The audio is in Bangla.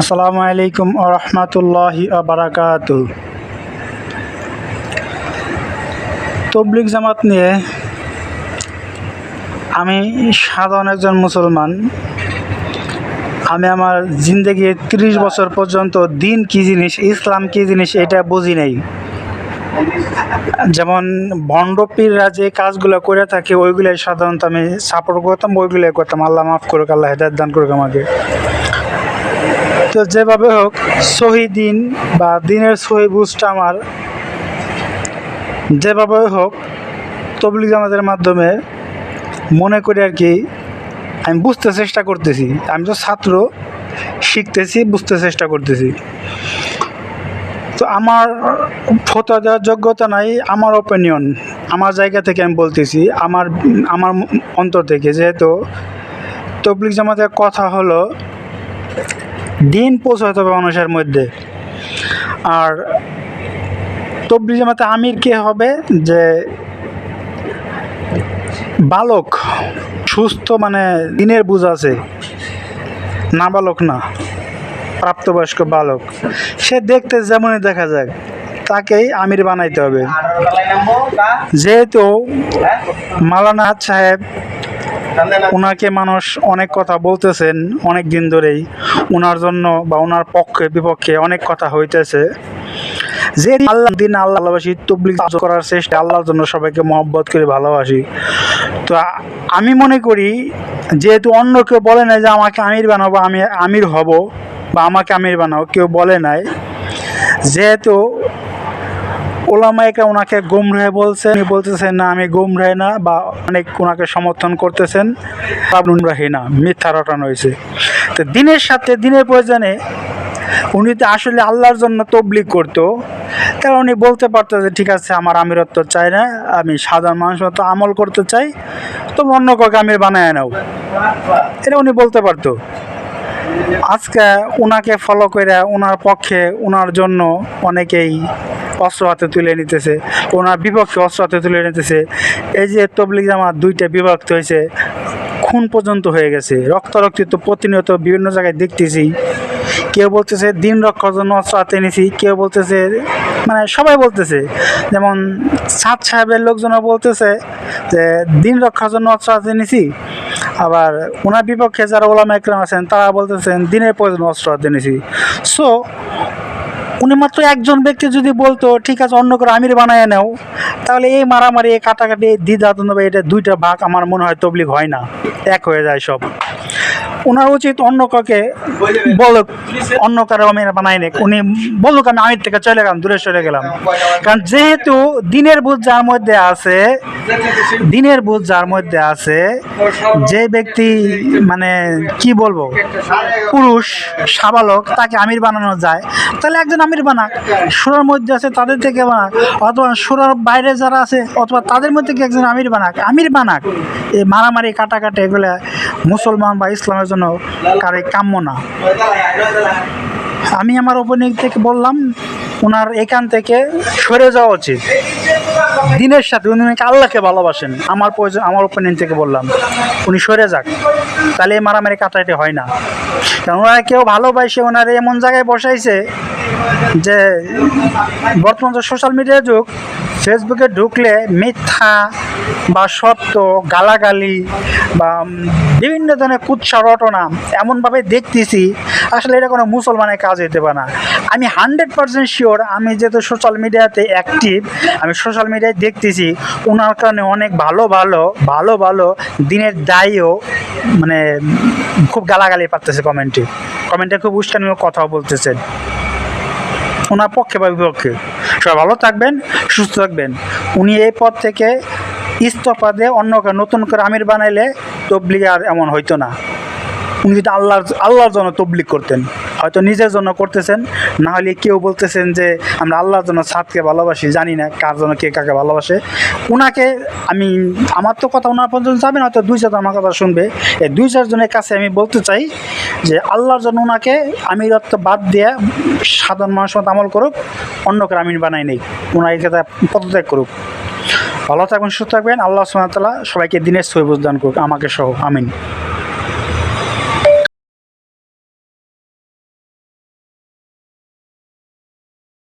আসসালামু আলাইকুম রহমতুল্লাহি বারাকাত তবলিক জামাত নিয়ে আমি সাধারণ একজন মুসলমান। আমি আমার জিন্দগির তিরিশ বছর পর্যন্ত দিন কী জিনিস, ইসলাম কী জিনিস এটা বুঝি নাই। যেমন ভণ্ডপীররা যে কাজগুলো করে থাকে, ওইগুলাই সাধারণত আমি সাপোর্ট করতাম, ওইগুলোই করতাম। আল্লাহ মাফ করুক, আল্লাহ হেদায়ত দান করুক আমাকে। তো যেভাবে হোক, সহি দিন বা দিনের সহি বুঝটা আমার। যেভাবে হোক, তবলিগ জামাতের মাধ্যমে মনে করি আর কি আমি বুঝতে চেষ্টা করতেছি। আমি তো ছাত্র, শিখতেছি, বুঝতে চেষ্টা করতেছি। তো আমার ফটো দেওয়ার যোগ্যতা নাই, আমার ওপিনিয়ন আমার জায়গা থেকে আমি বলতেছি, আমার আমার অন্তর থেকে। যেহেতু তবলিক জামাতের কথা হলো দিন পৌঁছাতে হবে মানুষের মধ্যে। আর তবলিগ জামাতে আমির কে হবে? যে বালক, সুস্থ মানে দিনের বুঝ আছে না বালক না, প্রাপ্তবয়স্ক বালক। সে দেখতে যেমনই দেখা যাক, তাকেই আমির বানাইতে হবে। যেহেতু মালানা সাহেব ওনাকে মানুষ অনেক কথা বলতেছেন অনেক দিন ধরেই। ওনার জন্য বা ওনার পক্ষে, বিপক্ষে অনেক কথা হইতেছে। যে আল্লাহ দিন আল্লাহ ভালোবাসি, তবলিগ করার চেষ্টা আল্লাহর জন্য সবাইকে মহব্বত করে ভালোবাসি। তো আমি মনে করি, যেহেতু অন্য কেউ বলে নাই যে আমাকে আমির বানাবো, আমি আমির হব বা আমাকে আমির বানাও, কেউ বলে নাই। যেহেতু ওলামাইকা ওনাকে গুমরাহে বলছে, উনি বলতেছেন, না, আমি গুমরাহে না, বা অনেক ওনাকে সমর্থন করতেছেন। গুমরাহি না, মিথ্যা রটানো হয়েছে। তো দিনের সাথে দিনের প্রয়োজনে উনি তো আসলে আল্লাহর জন্য তবলিগ করতো। কারণ উনি বলতে পারতো যে, ঠিক আছে, আমার আমিরত্ব চাই না, আমি সাধারণ মানুষ মতো আমল করতে চাই, তোমরা অন্য কাউকে আমির বানায় নাও। এটা উনি বলতে পারতো। আজকে ওনাকে ফলো করে ওনার পক্ষে ওনার জন্য অনেকেই অস্ত্র হাতে তুলে নিতেছে, ওনার বিপক্ষে অস্ত্র হাতে তুলে নিতেছে। এই যে তবলিগ জামাত দুইটা বিভক্ত হয়েছে, খুন পর্যন্ত হয়ে গেছে। রক্তারক্তি তো প্রতিনিয়ত বিভিন্ন জায়গায় দেখতেছি। কেউ বলতেছে, দিন রক্ষার জন্য অস্ত্র হাতে নিছি কেউ বলতেছে মানে সবাই বলতেছে। যেমন সাত সাহেবের লোকজনও বলতেছে যে, দিন রক্ষার জন্য অস্ত্র হাতে নিছি আবার ওনার বিপক্ষে যারা ওলামা একরাম আছেন, তারা বলতেছেন, দিনের প্রয়োজন অস্ত্র হাতে নিছি সো উনি মাত্র একজন ব্যক্তি যদি বলতো, ঠিক আছে, অন্য করে আমির বানায় নাও, তাহলে এই মারামারি, এই কাটাকাটি এই দ্বিধাদ্বন্দ্ব বা এটা দুইটা ভাগ আমার মনে হয় তবলিক হয় না। এক হয়ে যায় সব। ওনার উচিত অন্য কাউকে বলুক, অন্য কারও আমি বানাই উনি বলুক, আমি আমির থেকে চলে গেলাম, দূরে চলে গেলাম। কারণ যেহেতু দিনের বুঝ যার মধ্যে আছে, দিনের বুঝ যার মধ্যে আছে, যে ব্যক্তি মানে কি বলব, পুরুষ, সাবালক, তাকে আমির বানানো যায়, তাহলে একজন আমির বানাক। সুরার মধ্যে আছে, তাদের থেকে বানাক। অথবা সুরার বাইরে যারা আছে, অথবা তাদের মধ্যে একজন আমির বানাক? আমির বানাক। এই মারামারি, কাটাকাটি, এগুলো মুসলমান বা ইসলামের জন্য কারে কাম্য না। আমি আমার ওপেনিং থেকে বললাম ওনার এখান থেকে সরে যাওয়া উচিত। দিনের সাথে উনি নাকি আল্লাহকে ভালোবাসেন, আমার প্রয়োজন আমার ওপেনিং থেকে বললাম, উনি সরে যাক। তাহলে এই মারামারি কাটাইতে হয় না। কারণ ওনারা কেউ ভালোবাসে, ওনারা এমন জায়গায় বসাইছে যে বর্তমান যে সোশ্যাল মিডিয়ার যুগ ফেসবুকে ঢুকলে মিথ্যা বা সত্য, গালাগালি বা বিভিন্ন ধরনের কুৎসা রটনা এমনভাবে দেখতেছি, আসলে এটা কোনো মুসলমানের কাজ হইতে পারে না। আমি হান্ড্রেড পারসেন্ট শিওর আমি যেহেতু সোশ্যাল মিডিয়াতে অ্যাক্টিভ আমি সোশ্যাল মিডিয়ায় দেখতেছি ওনার কারণে অনেক ভালো ভালো ভালো ভালো, দিনের দায়ীও মানে খুব গালাগালি পারতেছে কমেন্টে কমেন্টে খুব উস্কানিমূলক কথাও বলতেছেন। ওনার পক্ষে বা বিপক্ষে। সবাই ভালো থাকবেন, সুস্থ থাকবেন। উনি এই পথ থেকে ইস্তফা দিয়ে অন্যকে নতুন করে আমির বানাইলে তবলিগ আর এমন হইতো না। উনি যদি আল্লাহর আল্লাহর জন্য তবলিগ করতেন, হয়তো নিজের জন্য করতেছেন না হলে কেউ বলতেছেন যে, আমরা আল্লাহর জন্য সাতকে ভালোবাসি, জানি না কার জন্য কে কাকে ভালোবাসে। ওনাকে আমি, আমার তো কথা ওনার পর্যন্ত যাবে না, হয়তো দুই চারজন আমার কথা শুনবে। এই দুই চারজনের কাছে আমি বলতে চাই যে, আল্লাহর জন্য ওনাকে আমিরত্ব বাদ দিয়ে সাধারণ মানুষ আমল করুক অন্য আমির বানাই নেই। ওনাকে পদত্যাগ করুক। ভালো থাকবেন সুস্থ থাকবেন। আল্লাহ সুমতলা সবাইকে দিনের সহিবুজ দান করুক। আমাকে সহ। আমিন।